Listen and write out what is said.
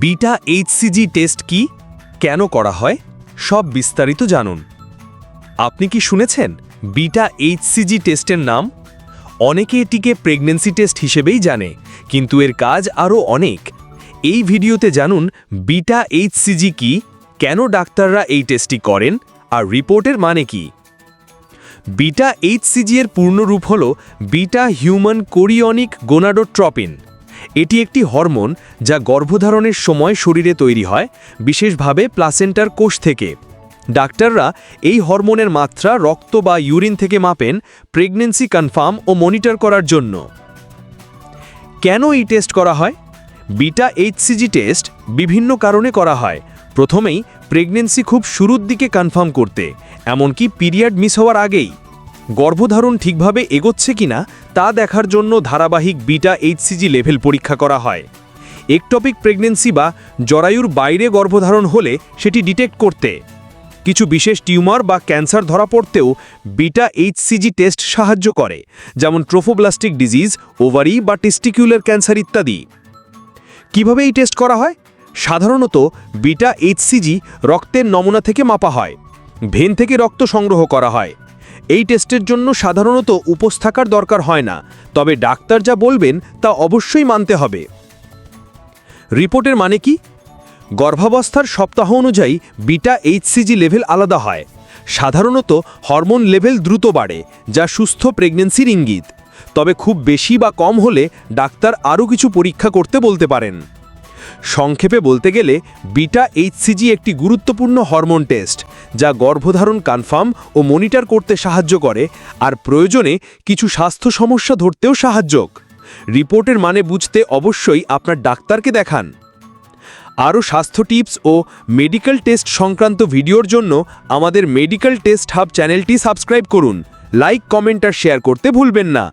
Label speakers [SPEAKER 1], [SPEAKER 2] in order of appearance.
[SPEAKER 1] Beta HCG test কি? কেন করা হয়? সব বিস্তারিত জানুন। আপনি কি শুনেছেন বিটা এইচসিজি টেস্টের নাম? অনেকে এটিকে প্রেগন্যান্সি টেস্ট হিসেবেই জানে, কিন্তু এর কাজ আরও অনেক। এই ভিডিওতে জানুন বিটা এইচসিজি কি, কেন ডাক্তাররা এই টেস্টটি করেন, আর রিপোর্টের মানে কি? বিটা এইচসিজি এর পূর্ণরূপ হল বিটা হিউম্যান কোরিয়নিক গোনাডোট্রপিন। এটি একটি হরমোন যা গর্ভধারণের সময় শরীরে তৈরি হয়, বিশেষভাবে প্লাসেন্টার কোষ থেকে। ডাক্তাররা এই হরমোনের মাত্রা রক্ত বা ইউরিন থেকে মাপেন প্রেগন্যান্সি কনফার্ম ও মনিটর করার জন্য। কেন এই টেস্ট করা হয়? বিটা এইচসিজি টেস্ট বিভিন্ন কারণে করা হয়। প্রথমেই প্রেগনেন্সি খুব শুরুর দিকে কনফার্ম করতে, এমনকি পিরিয়ড মিস হওয়ার আগেই। গর্ভধারণ ঠিকভাবে এগোচ্ছে কিনা তা দেখার জন্য ধারাবাহিক বিটা এইচসিজি লেভেল পরীক্ষা করা হয়। একটপিক প্রেগন্যান্সি বা জরায়ুর বাইরে গর্ভধারণ হলে সেটি ডিটেক্ট করতে। কিছু বিশেষ টিউমার বা ক্যান্সার ধরা পড়তেও বিটা এইচসিজি টেস্ট সাহায্য করে, যেমন ট্রোফোব্লাস্টিক ডিজিজ, ওভারি বা টেস্টিকিউলার ক্যান্সার ইত্যাদি। কীভাবে এই টেস্ট করা হয়? সাধারণত বিটা এইচসিজি রক্তের নমুনা থেকে মাপা হয়। ভেন থেকে রক্ত সংগ্রহ করা হয়। এই টেস্টের জন্য সাধারণত উপোস থাকার দরকার হয় না, তবে ডাক্তার যা বলবেন তা অবশ্যই মানতে হবে। রিপোর্টের মানে কি? গর্ভাবস্থার সপ্তাহ অনুযায়ী বিটা এইচসিজি লেভেল আলাদা হয়। সাধারণত হরমোন লেভেল দ্রুত বাড়ে, যা সুস্থ প্রেগনেন্সির ইঙ্গিত। তবে খুব বেশি বা কম হলে ডাক্তার আরও কিছু পরীক্ষা করতে বলতে পারেন। সংক্ষেপে বলতে গেলে, বিটা এইচসিজি একটি গুরুত্বপূর্ণ হরমোন টেস্ট, যা গর্ভধারণ কনফার্ম ও মনিটর করতে সাহায্য করে, আর প্রয়োজনে কিছু স্বাস্থ্য সমস্যা ধরতেও সাহায্যক। রিপোর্টের মানে বুঝতে অবশ্যই আপনার ডাক্তারকে দেখান। আরও স্বাস্থ্য টিপস ও মেডিকেল টেস্ট সংক্রান্ত ভিডিওর জন্য আমাদের মেডিকেল টেস্ট হাব চ্যানেলটি সাবস্ক্রাইব করুন, লাইক, কমেন্ট আর শেয়ার করতে ভুলবেন না।